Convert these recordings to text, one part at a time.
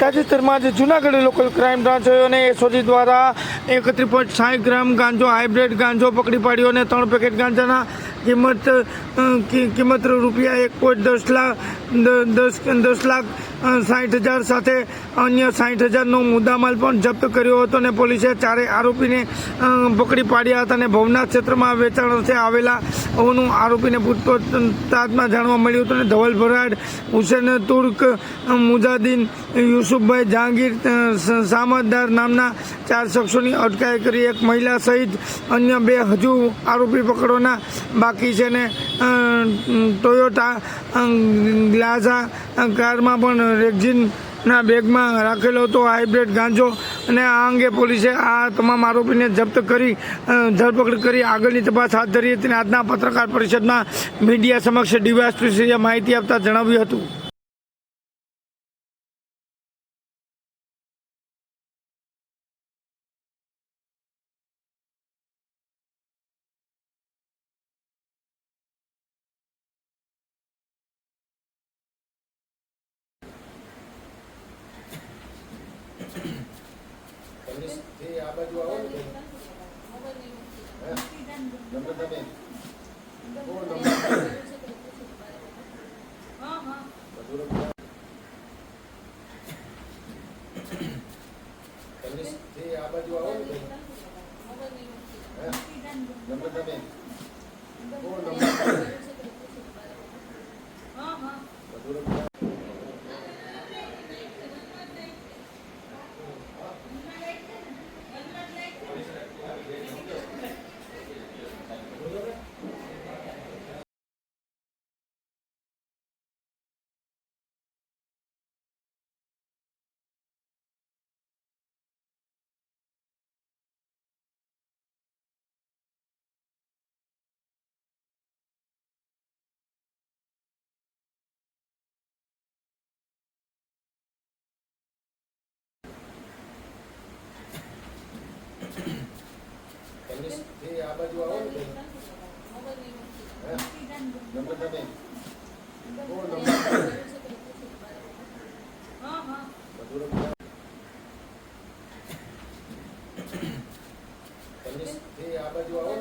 તાજેતરમાં જ Junagadh local crime branch અને એસઓજી દ્વારા એકત્રીસ પોઈન્ટ સાઠ ગ્રામ ગાંજો, હાઇબ્રિડ ગાંજો પકડી પાડ્યો અને ત્રણ પેકેટ ગાંજાના કિંમત કિંમત રૂપિયા એક પોઈન્ટ દસ લાખ દસ દસ લાખ સાઠ હજાર સાથે અન્ય સાઠ હજારનો મુદ્દામાલ પણ જપ્ત કર્યો હતો અને પોલીસે ચારેય આરોપીને પકડી પાડ્યા હતા અને ભવનાથ ક્ષેત્રમાં વેચાણ અર્થે આવેલા હોવાનું આરોપીને પૂછપરછતાજમાં જાણવા મળ્યું હતું અને ધવલ ભરાડ, હુસેન તુર્ક મુજાદીન, યુસુફભાઈ જહાંગીર સામતદાર નામના ચાર શખ્સોની અટકાયત કરી. એક મહિલા સહિત અન્ય બે હજુ આરોપી પકડવાના બાકી છે ને ટોયોટા અ, ગ્લાઝા કારમાં પણ રેક્ઝિન બેગમાં રાખેલો હતો હાઇબ્રિડ ગાંજો. અને આ અંગે પોલીસે આ તમામ આરોપીને જપ્ત કરી ધરપકડ કરી આગળની તપાસ હાથ ધરી હતી આજના પત્રકાર પરિષદમાં મીડિયા સમક્ષ ડીવાયએસપીસીએ માહિતી આપતા જણાવ્યું હતું એ આ બાજુ આવો ને બેન. હે? નંબર તમે કોણ નંબર બધું લખો. તમે એ આ બાજુ આવો ને બેન. હે? નંબર તમે કોણ નંબર બધું લખો. તમે એ આ બાજુ આવો ને નંબર તમે. તમે. આ બાજુ આવો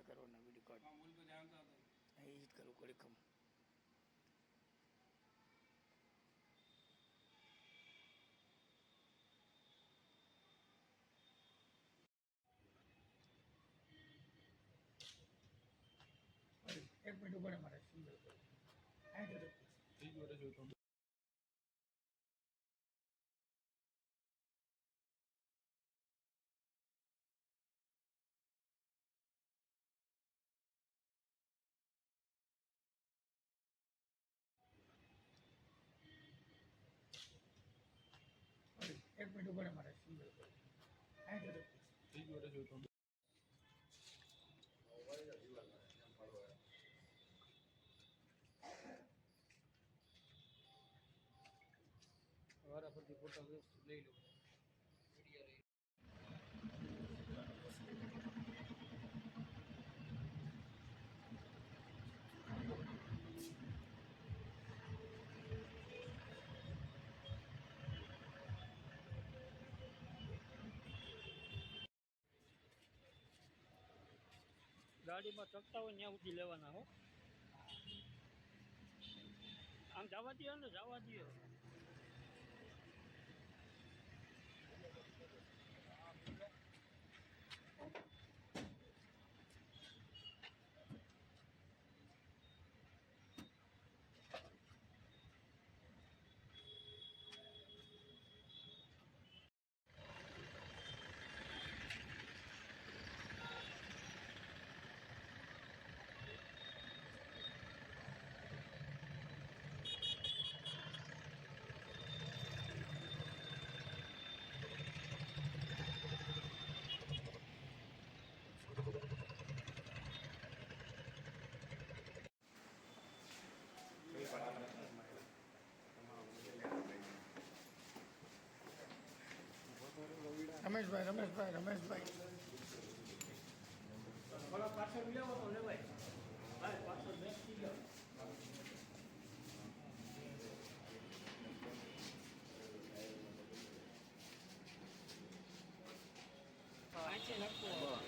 રીતે કરવાના વીડિયો કાર્ડ એ જ કરવું પડે ખમ એક મિનિટ ઉપર મારે સિંગલ કરો હા જોતો એક મિનિટ ઉપર મારે જોતો વારા પરથી ફોટા લઈ લો. ગાડીમાં ચકતા હોય ત્યાં સુધી લેવાના હો. આમ જવા દો ને જવા દો રમેશભાઈ રમેશભાઈ રમેશભાઈ ગાડીમાં પાછળ જેવું લેવાનું લેવાય ભાઈ પાછળ બેસી ગયો પાંચે નાખવું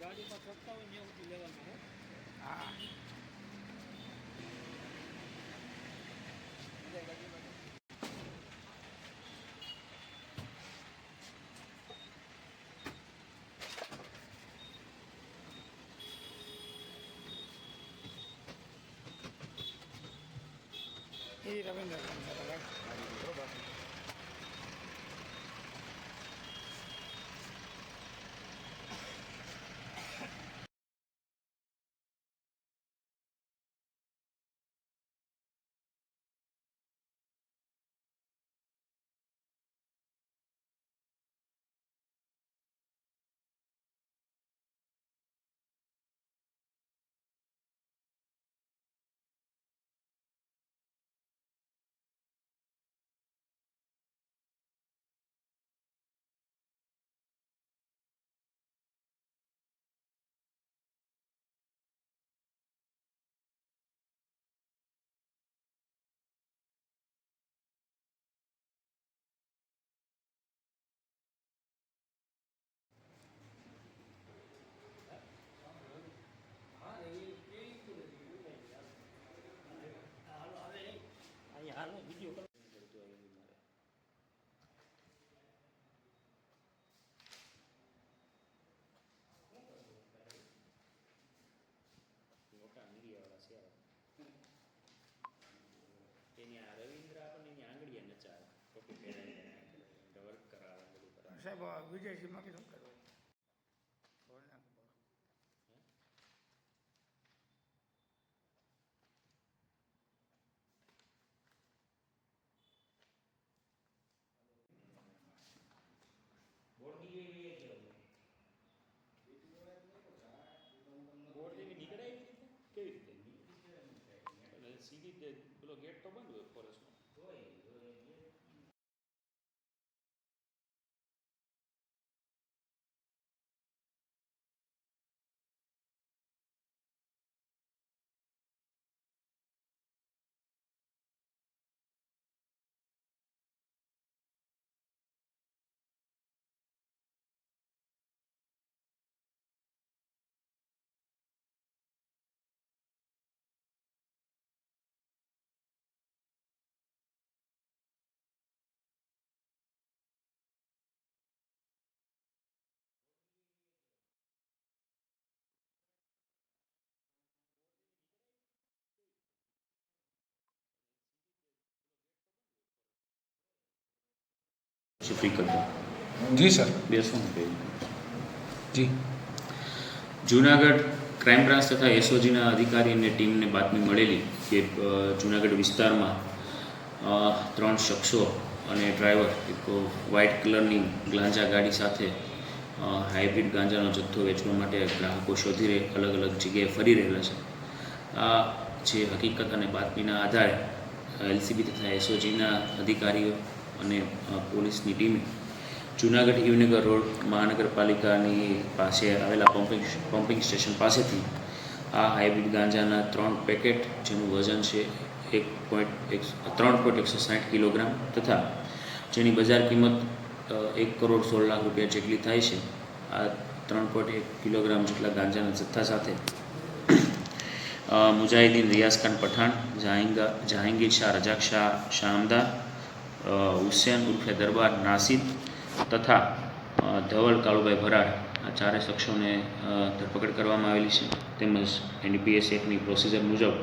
ગાડીમાં ચકતા હોય ત્યાં સુધી લેવાના હો હા એ રવિન્દ્ર બરોબર હાલો હવે અહીંયા હાલો વીડિયો કરો મોટા મીડિયાવાળા છે આ. એની આ રવિન્દ્ર આપણને એની આંગળીએ નચાવે ટોપી પહેરાવીને વર્ક કરાવે બધું કરાવે સાહેબ વિજયસિંહમાં કીધું કરવું બોલ નાખ બોલ? બોર્ડ એ ગઈ કેવું બોર્ડ જેવી નીકળે એવી રીતે? કેવી રીતે? એટલે સીધી પેલો ગેટ તો બંધ હોય. જી સર. બેસો જી. જુનાગઢ ક્રાઇમ બ્રાન્ચ તથા એસઓજીના અધિકારી અને ટીમને બાતમી મળેલી કે જુનાગઢ વિસ્તારમાં ત્રણ શખ્સો અને ડ્રાઈવર એક વ્હાઇટ કલરની ગ્લાંજા ગાડી સાથે હાઇબ્રિડ ગાંજાનો જથ્થો વેચવા માટે ગ્રાહકો શોધી રહે અલગ અલગ જગ્યાએ ફરી રહેલા છે. આ જે હકીકત અને બાતમીના આધારે એલસીબી તથા એસઓજીના અધિકારીઓ અને પોલીસની ટીમે જુનાગઢ યુનગર રોડ મહાનગરપાલિકાની પાસે આવેલા પમ્પિંગ પમ્પિંગ સ્ટેશન પાસેથી આ હાઇબ્રિડ ગાંજાના ત્રણ પેકેટ જેનું વજન છે એક પોઈન્ટ એક ત્રણ પોઈન્ટ એકસો સાઠ કિલોગ્રામ તથા જેની બજાર કિંમત એક કરોડ સોળ લાખ રૂપિયા જેટલી થાય છે. આ ત્રણ પોઈન્ટ એક કિલોગ્રામ જેટલા ગાંજાના જથ્થા સાથે મુજાહિદીન રિયાઝ ખાન પઠાણ જહાંગા જહાંગીર શાહ રજાક શાહ શામદાર અ, હુસેન ઉર્ફે દરબાર નાસિદ તથા ધવલ કાળુભાઈ ભરાડ આ ચારે શખ્સોને ધરપકડ કરવામાં આવેલી છે. તેમજ એનડીપીએસ એક્ટની પ્રોસિજર મુજબ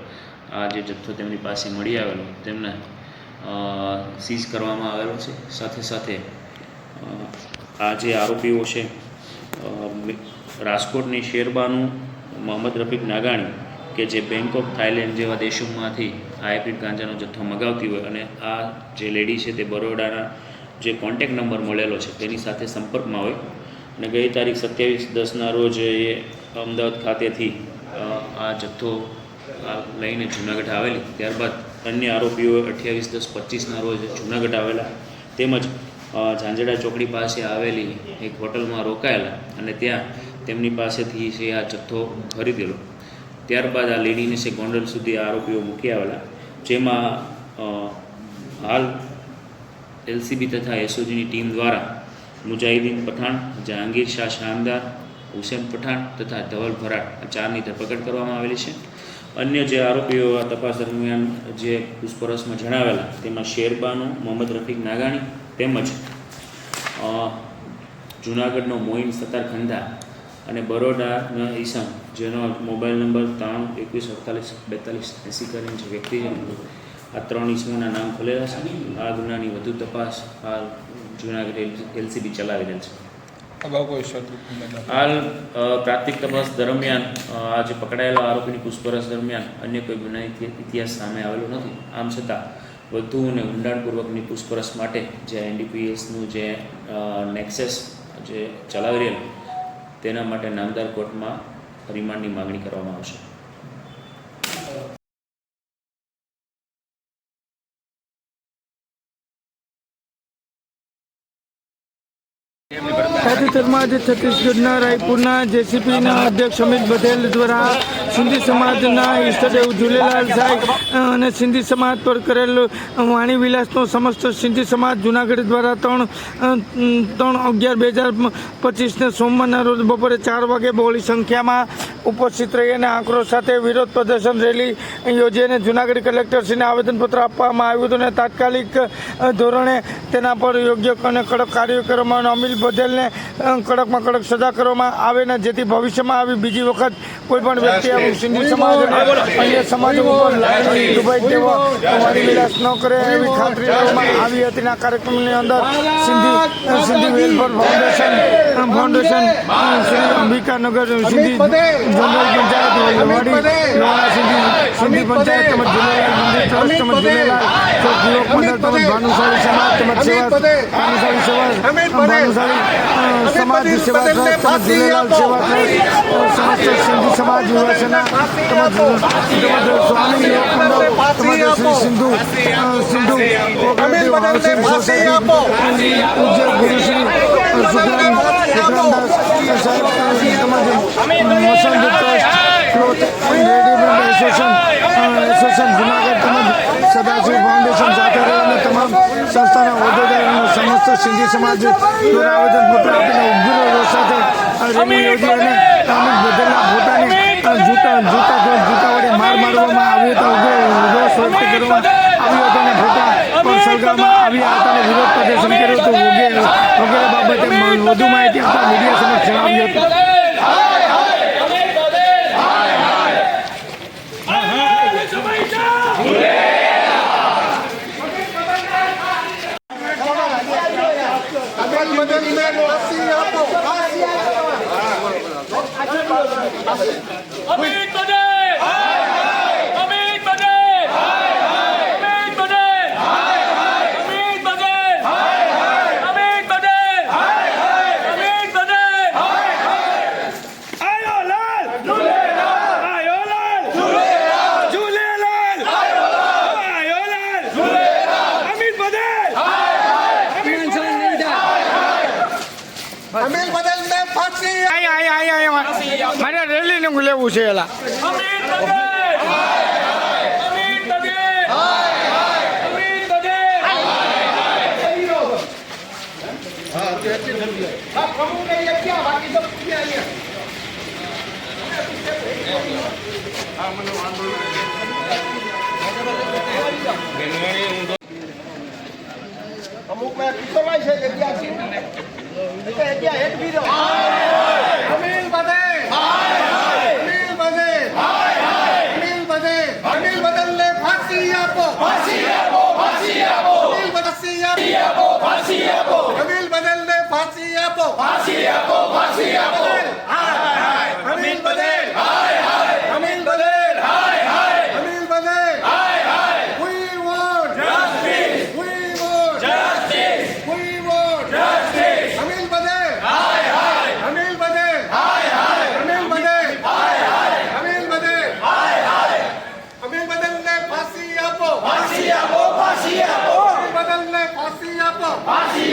આ જે જથ્થો તેમની પાસે મળી આવેલો, તેમને સીઝ કરવામાં આવેલો છે. સાથે સાથે આ જે આરોપીઓ છે રાજકોટની શેરબાનું મોહમ્મદ રફીક નાગાણી કે જે બેંકોક થાઇલેન્ડ જેવા દેશોમાંથી હાઇબ્રિડ ગાંજાનો જથ્થો મગાવતી હોય અને આ જે લેડી છે તે બરોડાના જે કોન્ટેક નંબર મળેલો છે તેની સાથે સંપર્કમાં હોય. અને ગઈ તારીખ સત્યાવીસ દસના રોજ એ અમદાવાદ ખાતેથી આ જથ્થો આ લઈને જુનાગઢ આવેલી. ત્યારબાદ અન્ય આરોપીઓ અઠ્યાવીસ દસ પચીસના રોજ જુનાગઢ આવેલા. તેમજ ઝાંઝડા ચોકડી પાસે આવેલી એક હોટલમાં રોકાયેલા અને ત્યાં તેમની પાસેથી છે આ જથ્થો ખરીદેલો. ત્યારબાદ આ લેડીને છે ગોંડલ સુધી આરોપીઓ મૂકી આવેલા. જેમાં હાલ એલસીબી તથા એસઓજીની ટીમ દ્વારા મુજાહિદીન પઠાણ, જહાંગીર શાહ શાનદાર, હુસેન પઠાણ તથા ધવલ ભરાટ આ ચારની ધરપકડ કરવામાં આવેલી છે. અન્ય જે આરોપીઓ આ તપાસ દરમિયાન જે પૂછપરછમાં જણાવેલા, તેમાં શેરબાનો, મોહમ્મદ રફીક નાગાણી તેમજ જુનાગઢનો મોઇન સત્તાર ખંધા અને બરોડાના ઈસમ જેનો મોબાઈલ નંબર ત્રણ એકવીસ અડતાલીસ બેતાલીસ એંસી કરીને જે વ્યક્તિ આ ત્રણ ઈસમોના નામ ખુલેલા છે. આ ગુનાની વધુ તપાસ હાલ જુનાગઢ એલસીબી ચલાવી રહેલ છે. હાલ પ્રાથમિક તપાસ દરમિયાન આજે આ જે પકડાયેલા આરોપીની પૂછપરછ દરમિયાન અન્ય કોઈ ગુનાહિત ઇતિહાસ સામે આવેલો નથી. આમ છતાં વધુ અને ઊંડાણપૂર્વકની પૂછપરછ માટે જે એનડીપીએસનું જે નેક્સેસ જે ચલાવી રહેલું તેના માટે નામદાર કોર્ટમાં રિમાન્ડની માગણી કરવામાં આવશે. તાજેતરમાં આજે છત્તીસગઢના રાયપુરના જેસીપીના અધ્યક્ષ અમિત પટેલ દ્વારા સિંધી સમાજના ઈષ્ટદેવ ઝૂલેલાલ સાહેબ અને સિંધી સમાજ પર કરેલ વાણી વિલાસનો સમસ્ત સિંધી સમાજ જુનાગઢ દ્વારા ત્રણ ત્રણ અગિયાર બે હજાર પચીસને સોમવારના રોજ બપોરે ચાર વાગે બહોળી સંખ્યામાં ઉપસ્થિત રહી અને આક્રોશ સાથે વિરોધ પ્રદર્શન રેલી યોજી અને જુનાગઢ કલેક્ટરશ્રીને આવેદનપત્ર આપવામાં આવ્યું હતું અને તાત્કાલિક ધોરણે તેના પર યોગ્ય અને કડક કાર્ય કરવામાં અને અમિલ બધેલને કડકમાં કડક સજા કરવામાં આવે ને જેથી ભવિષ્યમાં આવી બીજી વખત કોઈ પણ વ્યક્તિ આવું સિંધી સમાજ અન્ય સમાજ ઉપર દુભાઈ તેવો વાણી વિલાસ ન કરે એવી ખાતરી લેવામાં આવી હતી આ કાર્યક્રમની અંદર Sindhi Sindhi welfare foundation foundation Shri Ambikanagar Sindhi general panchayat Lona Sindhi Sindhi panchayat તેમજ ઝૂલેલાલ મંદિર ટ્રસ્ટ તેમજ ઝૂલેલાલ ચોક યુવક મંડળ તેમજ ભાનુશાળી સમાજ તેમજ સેવા ભાનુશાળી સેવા ભાનુશાળી સમાજ સેવા ટ્રસ્ટ તેમજ ઝૂલેલાલ સેવા ટ્રસ્ટ સમસ્ત સિંધી સમાજ યુવા સેના તેમજ તેમજ સ્વામી યુવક મંડળ તેમજ Shri Sindhu Sindhu cooperative housing society Pujya Gurushri Sukhram Sukhramdas Saheb trust cloth readymade association association Junagadh તેમજ સદાશિવ ફાઉન્ડેશન સાથે રહીને તમામ સંસ્થાના હોદ્દેદાર અને સમસ્ત સિંધી સમાજ દ્વારા આવેદનપત્ર આપીને રોષ સાથે રેલી યોજી અને અમિત પટેલના પોતાને જૂતા જૂતા જૂતા વડે માર મારવામાં આવ્યો હતો આવ્યો હતો અને સળગાવવામાં આવી આવતાનો વિરોધ પ્રદર્શન કર્યું હતું. વગેરે વગેરે બાબતે વધુ માહિતી આપતા જણાવ્યું હતું. પટેલ અમુકમાં કિશોરભાઈ છે જગ્યા છે? જગ્યા હેઠ બી રહો અમીલ બદલ અમીલ બદલ અમીલ બદલ અમીલ બદલને ફાંસી આપો ફાંસી આપો ફાંસી આપો અમીલ બદલ ફાંસી આપો ફાંસી આપો અનિલ બદલ ને ફાંસી આપો ફાંસી આપો ફાંસી આપો હાય હાય અનિલ બદલ હાય હાય અમીલ બદલ હાય હાય અમીલ બદલ હાય હાય we want justice we want justice we want justice અમીલ બદલ હાય હાય અમીલ બદલ હાય હાય અમીલ બદલ હાય હાય અમીલ બદલ હાય હાય અમીલ બદલને ફાંસી આપો ફાંસી આપો ફાંસી આપો અમીલ બદલને ફાંસી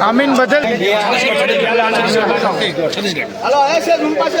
આમીન બદલ. છત્તીસગઢ હલો પાસે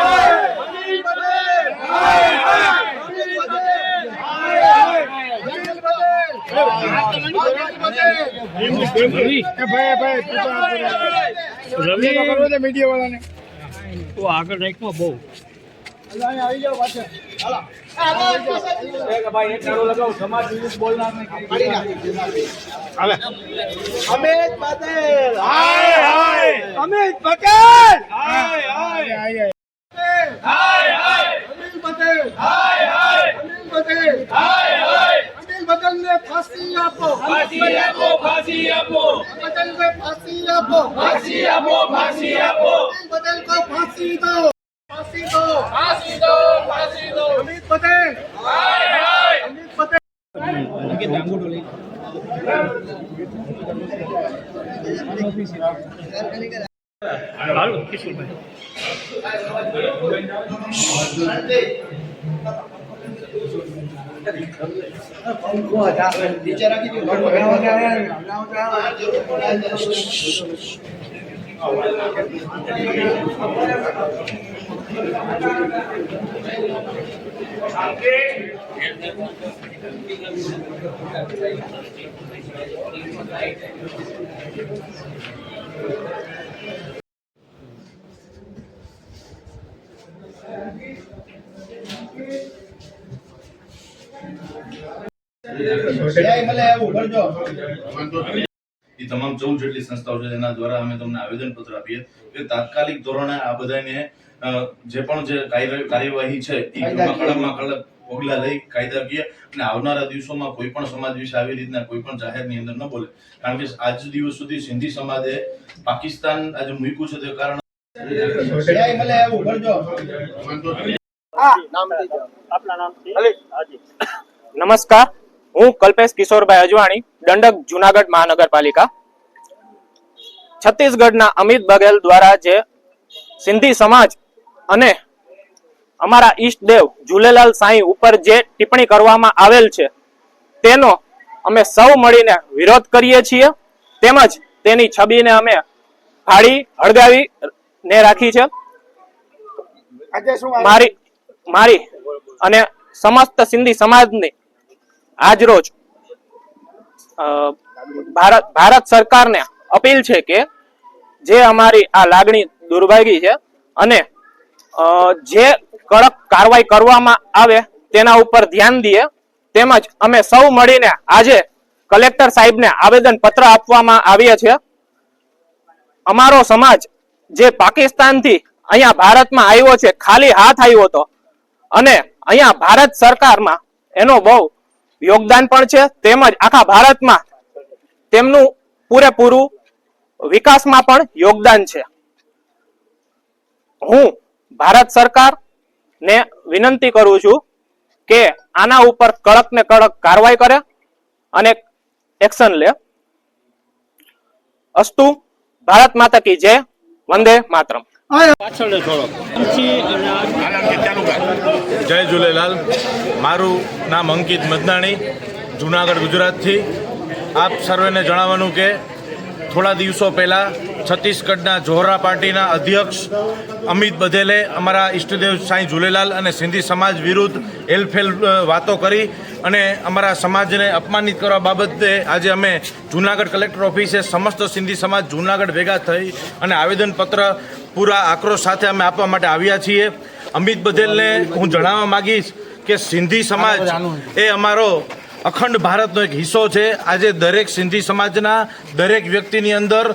રવિ ભાઈ ભાઈ રવિ મીડિયા વાળાને તો આગળ રાઈટમાં બહુ આવી જાવ પાછળ હાલો અમિત પટેલ હાય હાય. અમિત પટેલ. હાય હાય હાય હાય અમિત પટેલ. હાય હાય. અમિત પટેલ. હાય હાય. બદલને ફાંસી આપો ફાંસી આપો ફાંસી આપો બદલને ફાંસી આપો ફાંસી આપો ફાંસી આપો બદલ કો ફાંસી દો ફાંસી દો ફાંસી દો ફાંસી દો અમિત પટેલ હાય હાય અમિત પટેલ કે ડાંગો ડોલે હાલો કિશોરભાઈ જય મલે એ તમામ ચૌદ જેટલી સંસ્થાઓ છે એના દ્વારા અમે તમને આવેદન પત્ર આપીએ કે તાત્કાલિક ધોરણે આ બધાને જે પણ જે કાર્યવાહી છે એ કડકમાં કડક પગલા લઈ કાયદાકીય અને આવનારા દિવસોમાં કોઈ પણ સમાજ વિશે આવી રીતના કોઈ પણ જાહેરની અંદર ન બોલે. કારણ કે આજ દિવસ સુધી સિંધી સમાજે પાકિસ્તાન આજે મૂક્યું છે તે કારણે નમસ્કાર. હું કલ્પેશ કિશોરભાઈ અજવાણી દંડક જુનાગઢ મહાનગરપાલિકા. છત્તીસગઢના અમિત બઘેલ દ્વારા જે સિંધી સમાજ અને અમારા ઈષ્ટદેવ ઝૂલેલાલ સાંઈ ઉપર જે ટિપ્પણી કરવામાં આવેલ છે તેનો અમે સૌ મળીને વિરોધ કરીએ છીએ. તેમજ તેની છબીને અમે ફાડી હળગાવી ને રાખી છે. મારી મારી અને સમસ્ત સિંધી સમાજની આજરોજ રોજ ભારત ભારત સરકારને અપીલ છે કે જે અમારી આ લાગણી દુર્ભાગી છે અને જે કડક કાર્યવાહી કરવામાં આવે તેના ઉપર ધ્યાન દઈએ. તેમજ અમે સૌ મળીને આજે કલેક્ટર સાહેબને આવેદન પત્ર આપવામાં આવ્યા છે અમારો સમાજ જે પાકિસ્તાનથી અહીંયા ભારતમાં આવ્યો છે, ખાલી હાથ આવ્યો હતો અને અહીંયા ભારત સરકારમાં એનો બહુ યોગદાન પણ છે. તેમજ આખા ભારતમાં તેમનું પૂરેપૂરું વિકાસમાં પણ યોગદાન છે. હું ભારત સરકાર ને વિનંતી કરું છું કે આના ઉપર કડક ને કડક કાર્યવાહી કરે અને એક્શન લે. અસ્તુ ભારત માતા કી જય. વંદે માતરમ. પાછળ જય ઝૂલેલાલ મારું નામ અંકિત મદનાણી જુનાગઢ ગુજરાતથી. આપ સર્વેને જણાવવાનું કે થોડા દિવસો પહેલાં છત્તીસગઢના જોહરા પાર્ટીના અધ્યક્ષ અમિત બધેલે અમારા ઈષ્ટદેવ સાંઈ ઝૂલેલાલ અને સિંધી સમાજ વિરુદ્ધ હેલફેલ વાતો કરી અને અમારા સમાજને અપમાનિત કરવા બાબતે આજે અમે જુનાગઢ કલેક્ટર ઓફિસે સમસ્ત સિંધી સમાજ જુનાગઢ ભેગા થઈ અને આવેદનપત્ર પૂરા આક્રોશ સાથે અમે આપવા માટે આવ્યા છીએ. અમિત બધેલને હું જણાવવા માગીશ કે સિંધી સમાજ એ અમારો અખંડ ભારતનો એક હિસ્સો છે. આજે દરેક સિંધી સમાજના દરેક વ્યક્તિની અંદર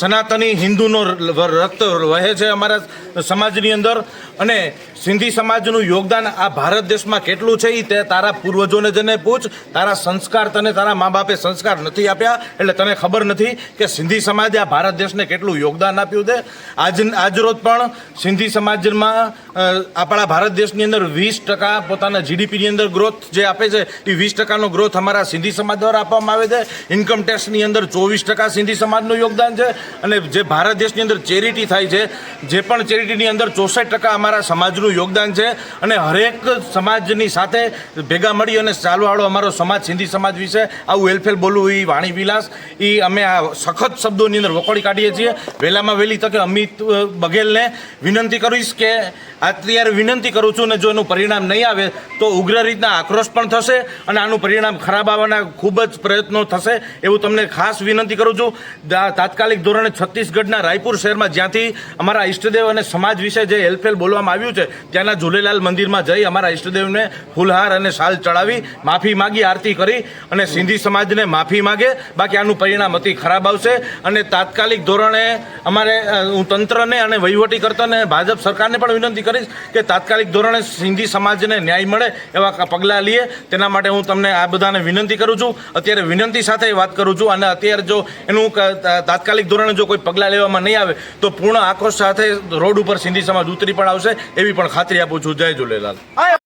સનાતની હિન્દુનો રક્ત વહે છે અમારા સમાજની અંદર. અને સિંધી સમાજનું યોગદાન આ ભારત દેશમાં કેટલું છે એ તે તારા પૂર્વજોને જને પૂછ. તારા સંસ્કાર તને તારા મા બાપે સંસ્કાર નથી આપ્યા. એટલે તને ખબર નથી કે સિંધી સમાજે આ ભારત દેશને કેટલું યોગદાન આપ્યું છે. આજ આજરોજ પણ સિંધી સમાજમાં આપણા ભારત દેશની અંદર વીસ ટકા પોતાના જીડીપીની અંદર ગ્રોથ જે આપે છે, એ વીસ ટકાનો ગ્રોથ અમારા સિંધી સમાજ દ્વારા આપવામાં આવે છે. ઇન્કમ ટેક્સની અંદર ચોવીસ ટકા સિંધી સમાજનું યોગદાન છે અને જે ભારત દેશની અંદર ચેરિટી થાય છે, જે પણ ચેરિટીની અંદર ચોસઠ ટકા અમારા સમાજનું યોગદાન છે અને હરેક સમાજની સાથે ભેગા મળી અને ચાલવાળો અમારો સમાજ, સિંધી સમાજ વિશે આવું એલફેલ બોલવું એ વાણી વિલાસ એ અમે આ સખત શબ્દોની અંદર વખોડી કાઢીએ છીએ. વહેલામાં વહેલી તકે અમિત બઘેલને વિનંતી કરીશ કે અત્યારે વિનંતી કરું છું ને જો એનું પરિણામ નહીં આવે તો ઉગ્ર રીતના આક્રોશ પણ થશે અને આનું પરિણામ ખરાબ આવવાના ખૂબ જ પ્રયત્નો થશે એવું તમને ખાસ વિનંતી કરું છું. દા- તાત્કાલિક ધોરણે છત્તીસગઢના રાયપુર શહેરમાં જ્યાંથી અમારા ઈષ્ટદેવ અને સમાજ વિશે જે હેલફેલ બોલવામાં આવ્યું છે, ત્યાંના ઝૂલેલાલ મંદિરમાં જઈ અમારા ઈષ્ટદેવને ફૂલહાર અને શાલ ચડાવી માફી માગી, આરતી કરી અને સિંધી સમાજને માફી માગે. બાકી આનું પરિણામ અતિ ખરાબ આવશે અને તાત્કાલિક ધોરણે અમારે હું તંત્રને અને વહીવટી કરતાને ભાજપ સરકારને પણ વિનંતી કરીશ કે તાત્કાલિક ધોરણે સિંધી સમાજને ન્યાય મળે એવા પગલાં લઈએ. તેના માટે હું તમને આ બધાને વિનંતી કરું છું. અત્યારે વિનંતી સાથે વાત કરું છું અને અત્યારે જો એનું ક- તા- તાત્કાલિક ધોરણે જો કોઈ પગલાં લેવામાં નહીં આવે, તો પૂર્ણ આક્રોશ સાથે રોડ ઉપર સિંધી સમાજ ઉતરી પણ આવશે, એવી પણ ખાતરી આપું છું. જય ઝૂલેલાલ.